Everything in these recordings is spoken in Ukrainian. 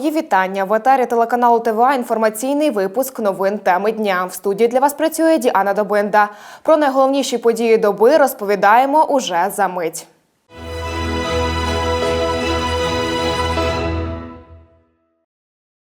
Мої вітання в етері телеканалу ТВА. Інформаційний випуск новин теми дня. В студії для вас працює Діана Добинда. Про найголовніші події доби розповідаємо уже за мить.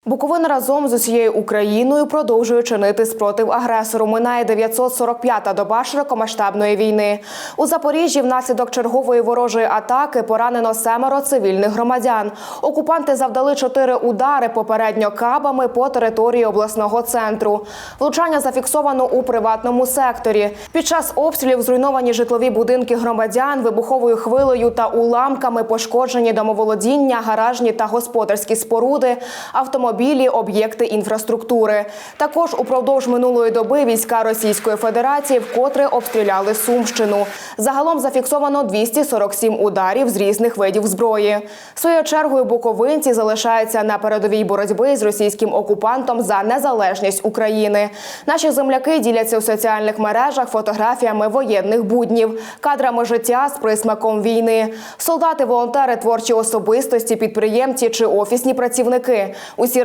Буковина разом з усією Україною продовжує чинити спротив агресору. Минає 945-та доба широкомасштабної війни. У Запоріжжі внаслідок чергової ворожої атаки поранено семеро цивільних громадян. Окупанти завдали чотири удари попередньо кабами по території обласного центру. Влучання зафіксовано у приватному секторі. Під час обстрілів зруйновані житлові будинки громадян, вибуховою хвилею та уламками пошкоджені домоволодіння, гаражні та господарські споруди, автомобілі, об'єкти інфраструктури. Також упродовж минулої доби війська Російської Федерації вкотре обстріляли Сумщину. Загалом зафіксовано 247 ударів з різних видів зброї. Своєю чергою буковинці залишаються на передовій боротьби з російським окупантом за незалежність України. Наші земляки діляться у соціальних мережах фотографіями воєнних буднів, кадрами життя з присмаком війни. Солдати, волонтери, творчі особистості, підприємці чи офісні працівники. Усі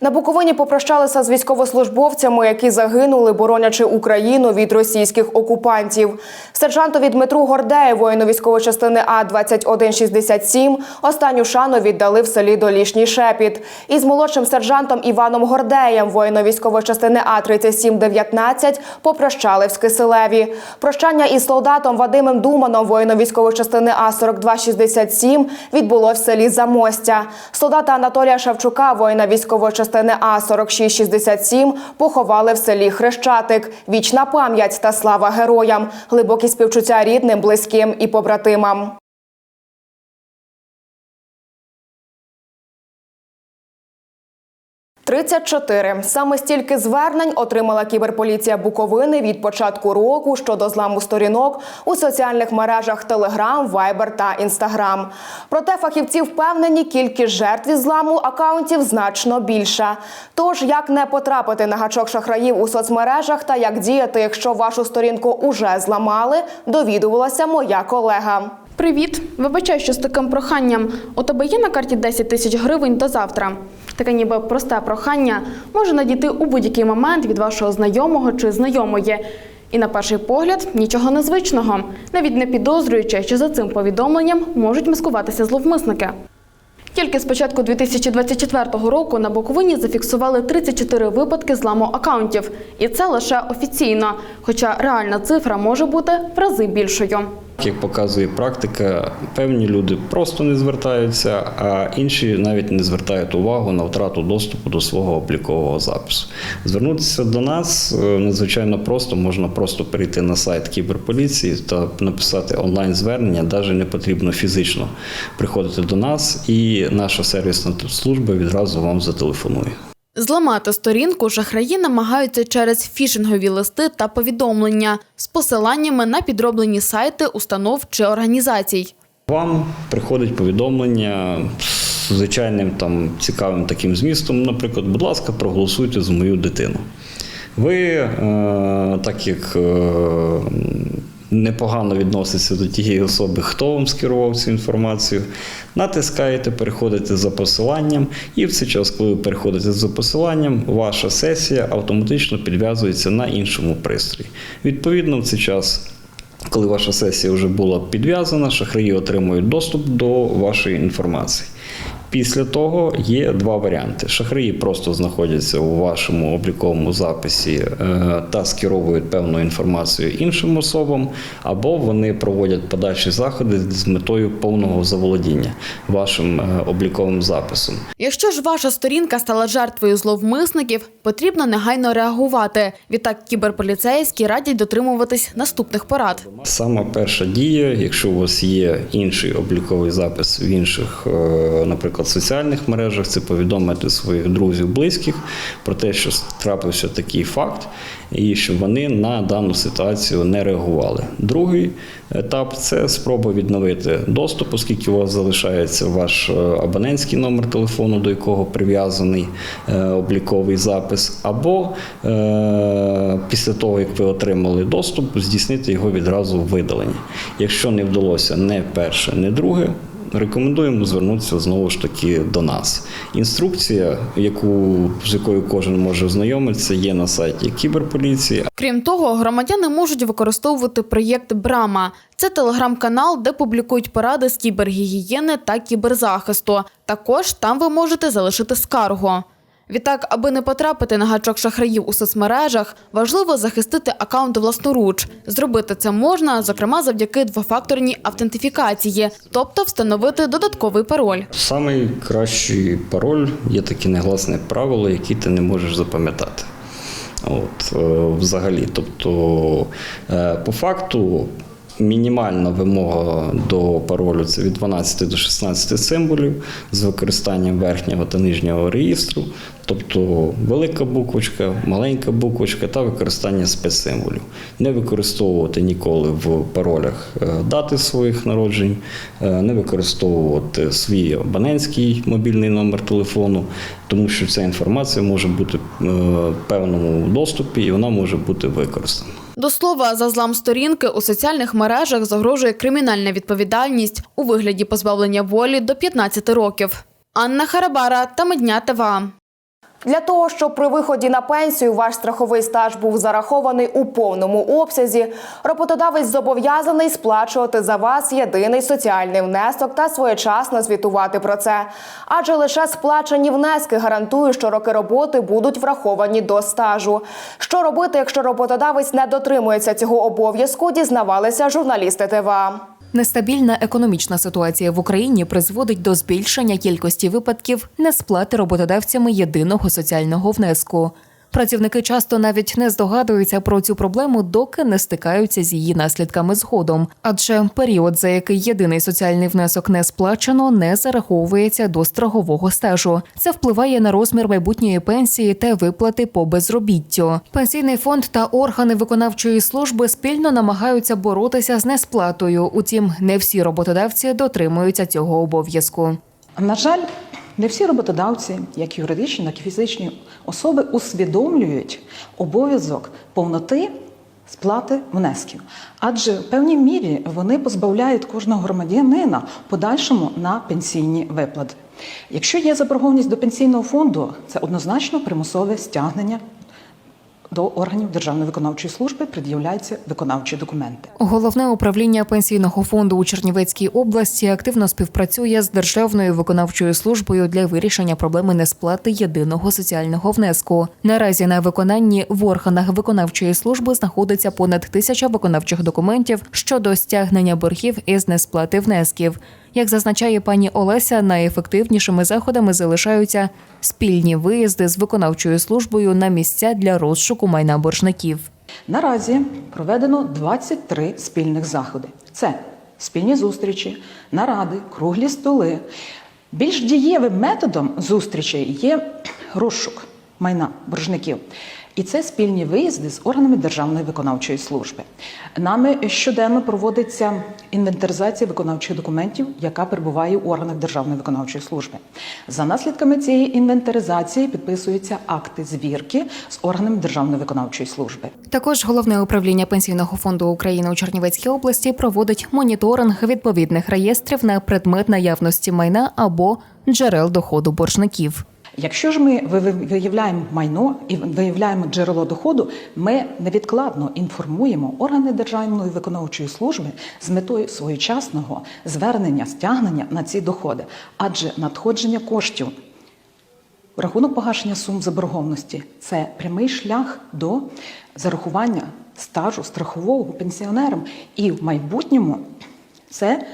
На Буковині попрощалися з військовослужбовцями, які загинули, боронячи Україну від російських окупантів. Сержантові Дмитру Гордеєву, воїну військової частини А 2167 останню шану віддали в селі Долішній Шепіт. Із молодшим сержантом Іваном Гордеєм, воїну військової частини А 3719 попрощали в Скиселеві. Прощання із солдатом Вадимом Думаном, воїном військової частини А 4267 відбулось в селі Замостя. Солдата Анатолія Шевчука, воїна військової частини А 4667 поховали в селі Хрещатик. Вічна пам'ять та слава героям, глибокі співчуття рідним, близьким і побратимам. «34». Саме стільки звернень отримала кіберполіція Буковини від початку року щодо зламу сторінок у соціальних мережах Telegram, Viber та Instagram. Проте фахівці впевнені, кількість жертв із зламу акаунтів значно більша. Тож, як не потрапити на гачок шахраїв у соцмережах та як діяти, якщо вашу сторінку уже зламали, довідувалася моя колега. Привіт! Вибачай, що з таким проханням. У тебе є на карті 10 тисяч гривень до завтра. Таке ніби просте прохання може надійти у будь-який момент від вашого знайомого чи знайомої. І на перший погляд нічого незвичного, навіть не підозрюючи, що за цим повідомленням можуть маскуватися зловмисники. Тільки з початку 2024 року на Буковині зафіксували 34 випадки зламу акаунтів, і це лише офіційно, хоча реальна цифра може бути в рази більшою. Як показує практика, певні люди просто не звертаються, а інші навіть не звертають увагу на втрату доступу до свого облікового запису. Звернутися до нас е, надзвичайно просто, можна просто перейти на сайт кіберполіції та написати онлайн-звернення, навіть не потрібно фізично приходити до нас, і наша сервісна служба відразу вам зателефонує. Зламати сторінку шахраї намагаються через фішингові листи та повідомлення з посиланнями на підроблені сайти установ чи організацій. Вам приходить повідомлення з звичайним там цікавим таким змістом. Наприклад, будь ласка, проголосуйте за мою дитину. Ви, е, так як е, непогано відноситься до тієї особи, хто вам скерував цю інформацію, натискаєте, переходите за посиланням, і в цей час, коли ви переходите за посиланням, ваша сесія автоматично підв'язується на іншому пристрої. Відповідно, в цей час. Коли ваша сесія вже була підв'язана, шахраї отримують доступ до вашої інформації. Після того є два варіанти. Шахраї просто знаходяться у вашому обліковому записі е, та скеровують певну інформацію іншим особам, або вони проводять подальші заходи з метою повного заволодіння вашим е, обліковим записом. Якщо ж ваша сторінка стала жертвою зловмисників, потрібно негайно реагувати. Відтак кіберполіцейські радять дотримуватись наступних порад. Сама перша дія, якщо у вас є інший обліковий запис в інших, е, наприклад, в соціальних мережах, це повідомити своїх друзів, близьких про те, що трапився такий факт, і щоб вони на дану ситуацію не реагували. Другий етап це спроба відновити доступ, оскільки у вас залишається ваш е, абонентський номер телефону, до якого прив'язаний е, обліковий запис, або е, після того, як ви отримали доступ, здійснити його відразу в видаленні. Якщо не вдалося не перше, не друге. Рекомендуємо звернутися знову ж таки до нас. Інструкція, яку з якою кожен може ознайомитися, є на сайті кіберполіції. Крім того, громадяни можуть використовувати проєкт Брама. Це телеграм-канал, де публікують поради з кібергігієни та кіберзахисту. Також там ви можете залишити скаргу. Відтак, аби не потрапити на гачок шахраїв у соцмережах, важливо захистити акаунт власноруч. Зробити це можна, зокрема, завдяки двофакторній автентифікації, тобто встановити додатковий пароль. Самий кращий пароль є таке негласне правило, яке ти не можеш запам'ятати. От, е, взагалі. Тобто, е, по факту, мінімальна вимога до паролю це від 12 до 16 символів з використанням верхнього та нижнього реєстру, тобто велика буквочка, маленька буквочка та використання спецсимволів. Не використовувати ніколи в паролях е, дати своїх народжень, е, не використовувати свій абонентський мобільний номер телефону, тому що ця інформація може бути е, в певному доступі і вона може бути використана. До слова, за злам сторінки у соціальних мережах загрожує кримінальна відповідальність у вигляді позбавлення волі до 15 років. Анна Харабара та Медня. Для того, щоб при виході на пенсію ваш страховий стаж був зарахований у повному обсязі, роботодавець зобов'язаний сплачувати за вас єдиний соціальний внесок та своєчасно звітувати про це. Адже лише сплачені внески гарантують, що роки роботи будуть враховані до стажу. Що робити, якщо роботодавець не дотримується цього обов'язку, дізнавалися журналісти ТВА. Нестабільна економічна ситуація в Україні призводить до збільшення кількості випадків несплати роботодавцями єдиного соціального внеску. Працівники часто навіть не здогадуються про цю проблему, доки не стикаються з її наслідками згодом. Адже період, за який єдиний соціальний внесок не сплачено, не зараховується до страхового стажу. Це впливає на розмір майбутньої пенсії та виплати по безробіттю. Пенсійний фонд та органи виконавчої служби спільно намагаються боротися з несплатою. Утім, не всі роботодавці дотримуються цього обов'язку. На жаль, не всі роботодавці, як юридичні, так і фізичні особи, усвідомлюють обов'язок повноти сплати внесків, адже в певній мірі вони позбавляють кожного громадянина подальшому на пенсійні виплати. Якщо є заборгованість до пенсійного фонду, це однозначно примусове стягнення до органів Державної виконавчої служби пред'являються виконавчі документи. Головне управління пенсійного фонду у Чернівецькій області активно співпрацює з Державною виконавчою службою для вирішення проблеми несплати єдиного соціального внеску. Наразі на виконанні в органах виконавчої служби знаходиться понад тисяча виконавчих документів щодо стягнення боргів із несплати внесків. Як зазначає пані Олеся, найефективнішими заходами залишаються спільні виїзди з виконавчою службою на місця для розшуку майна боржників. Наразі проведено 23 спільних заходи. Це спільні зустрічі, наради, круглі столи. Більш дієвим методом зустрічей є розшук майна боржників. І це спільні виїзди з органами Державної виконавчої служби. Нами щоденно проводиться інвентаризація виконавчих документів, яка перебуває у органах Державної виконавчої служби. За наслідками цієї інвентаризації підписуються акти звірки з органами Державної виконавчої служби. Також головне управління пенсійного фонду України у Чернівецькій області проводить моніторинг відповідних реєстрів на предмет наявності майна або джерел доходу боржників. Якщо ж ми ви- ви- виявляємо майно і виявляємо джерело доходу, ми невідкладно інформуємо органи Державної виконавчої служби з метою своєчасного звернення стягнення на ці доходи, адже надходження коштів рахунок погашення сум заборгованості це прямий шлях до зарахування стажу страхового пенсіонерам, і в майбутньому це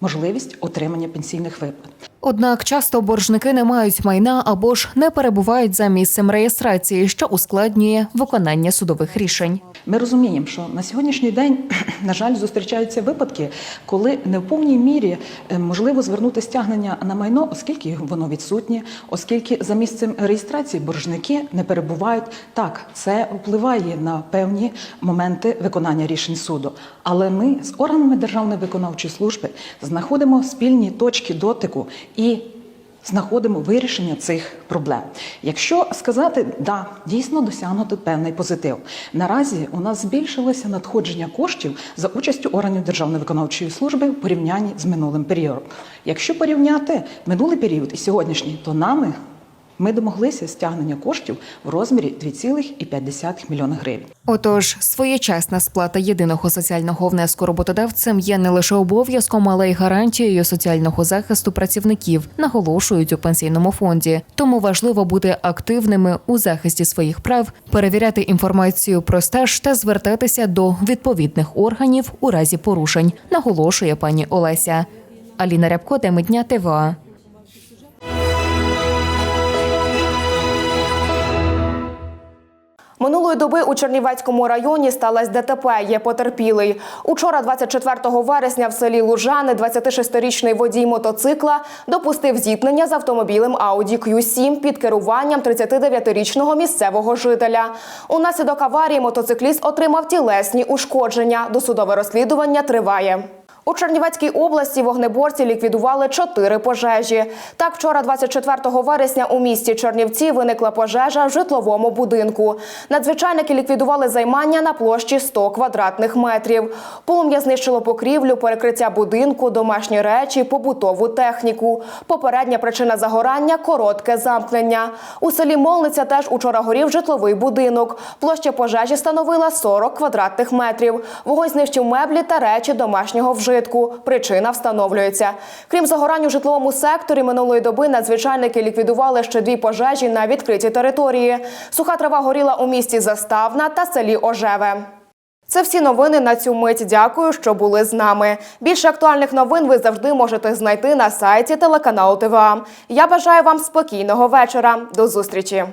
можливість отримання пенсійних виплат. Однак часто боржники не мають майна або ж не перебувають за місцем реєстрації, що ускладнює виконання судових рішень. Ми розуміємо, що на сьогоднішній день, на жаль, зустрічаються випадки, коли не в повній мірі е, можливо звернути стягнення на майно, оскільки воно відсутнє, оскільки за місцем реєстрації боржники не перебувають. Так, це впливає на певні моменти виконання рішень суду. Але ми з органами Державної виконавчої служби знаходимо спільні точки дотику і знаходимо вирішення цих проблем. Якщо сказати, да, дійсно досягнути певний позитив. Наразі у нас збільшилося надходження коштів за участю органів Державної виконавчої служби в порівнянні з минулим періодом. Якщо порівняти минулий період і сьогоднішній, то нами ми домоглися стягнення коштів в розмірі 2,5 мільйона гривень. Отож, своєчасна сплата єдиного соціального внеску роботодавцем є не лише обов'язком, але й гарантією соціального захисту працівників, наголошують у пенсійному фонді. Тому важливо бути активними у захисті своїх прав, перевіряти інформацію про стаж та звертатися до відповідних органів у разі порушень, наголошує пані Олеся. Аліна Рябко, теми дня ТВА. Минулої доби у Чернівецькому районі сталося ДТП. Є потерпілий. Учора, 24 вересня, в селі Лужани, 26-річний водій мотоцикла допустив зіткнення з автомобілем Audi Q7 під керуванням 39-річного місцевого жителя. Унаслідок аварії мотоцикліст отримав тілесні ушкодження. Досудове розслідування триває. У Чернівецькій області вогнеборці ліквідували чотири пожежі. Так, вчора, 24 вересня, у місті Чернівці виникла пожежа в житловому будинку. Надзвичайники ліквідували займання на площі 100 квадратних метрів. Полум'я знищило покрівлю, перекриття будинку, домашні речі, побутову техніку. Попередня причина загорання коротке замкнення. У селі Молниця теж учора горів житловий будинок. Площа пожежі становила 40 квадратних метрів. Вогонь знищив меблі та речі домашнього вжитку. Причина встановлюється. Крім загорань у житловому секторі, минулої доби надзвичайники ліквідували ще дві пожежі на відкритій території. Суха трава горіла у місті Заставна та селі Ожеве. Це всі новини на цю мить. Дякую, що були з нами. Більше актуальних новин ви завжди можете знайти на сайті телеканалу ТВА. Я бажаю вам спокійного вечора. До зустрічі.